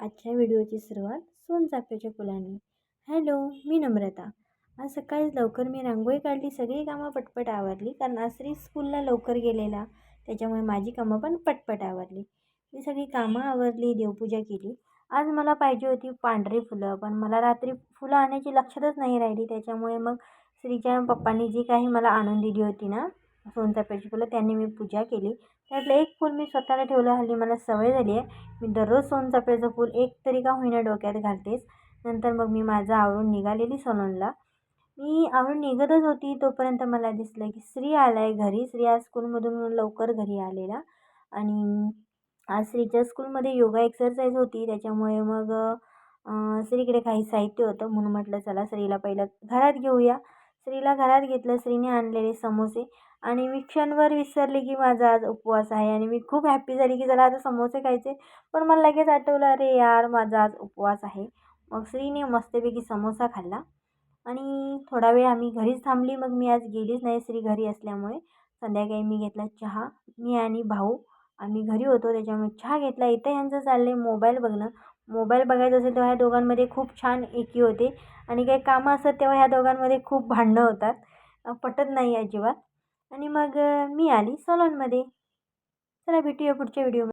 आजच्या व्हिडिओची सुरुवात सोनचाफ्याच्या फुलांनी. हॅलो मी नम्रता. आज सकाळी लवकर मी रांगोळी काढली सगळी कामं पटपट आवरली कारण आसरी श्री स्कूलला लवकर गेलेला त्याच्यामुळे माझी कामं पण पटपट आवरली. मी सगळी कामं आवरली देवपूजा केली. आज मला पाहिजे होती पांढरी फुलं पण मला रात्री फुलं आणायची लक्षातच नाही राहिली त्याच्यामुळे मग श्रीच्या पप्पांनी जी काही मला आणून दिली होती ना सोनचाफ्याची फुलं त्यांनी मी पूजा केली. त्यातलं एक फूल मी स्वतःला ठेवलं. हल्ली मला सवय झाली आहे. मी दररोज सोनचाफ्याचं फूल एक तरी का होईना डोक्यात घालतेच. नंतर मग मी माझं आवरून निघालेली सलोनला. मी आवरून निघतच होती. तोपर्यंत मला दिसलं की श्री आला आहे घरी. श्री आज स्कूलमधून लवकर घरी आलेला. आणि आज श्रीच्या स्कूलमध्ये योगा एक्सरसाइज होती. त्याच्यामुळे मग श्रीकडे काही साहित्य होतं. म्हणून म्हटलं चला श्रीला पहिलं घरात घेऊया. स्त्रीला घरात घेतलं स्त्रीने आणलेले समोसे. आणि मी क्षणभर विसरले की माझा आज उपवास आहे. आणि मी खूप हॅप्पी झाली की चला आता समोसे खायचे. पण मला लगेच आठवलं अरे यार माझा आज उपवास आहे. मग स्त्रीने मस्तपैकी समोसा खाल्ला. आणि थोडा वेळ आम्ही घरीच थांबली. मग मी आज गेलीच नाही स्त्री घरी असल्यामुळे. संध्याकाळी मी घेतला चहा. मी आणि भाऊ आम्ही घरी होतो त्याच्यामुळे चहा घेतला. इथं यांचं चाललं आहे मोबाईल बघणं. मोबाईल बघायचं असेल तेव्हा ह्या दोघांमध्ये खूप छान एकी होते. आणि काही कामं असतात तेव्हा ह्या दोघांमध्ये खूप भांडणं होतात. पटत नाही अजिबात. आणि मग मी आली सलॉनमध्ये चला भेटूया पुढच्या व्हिडिओमध्ये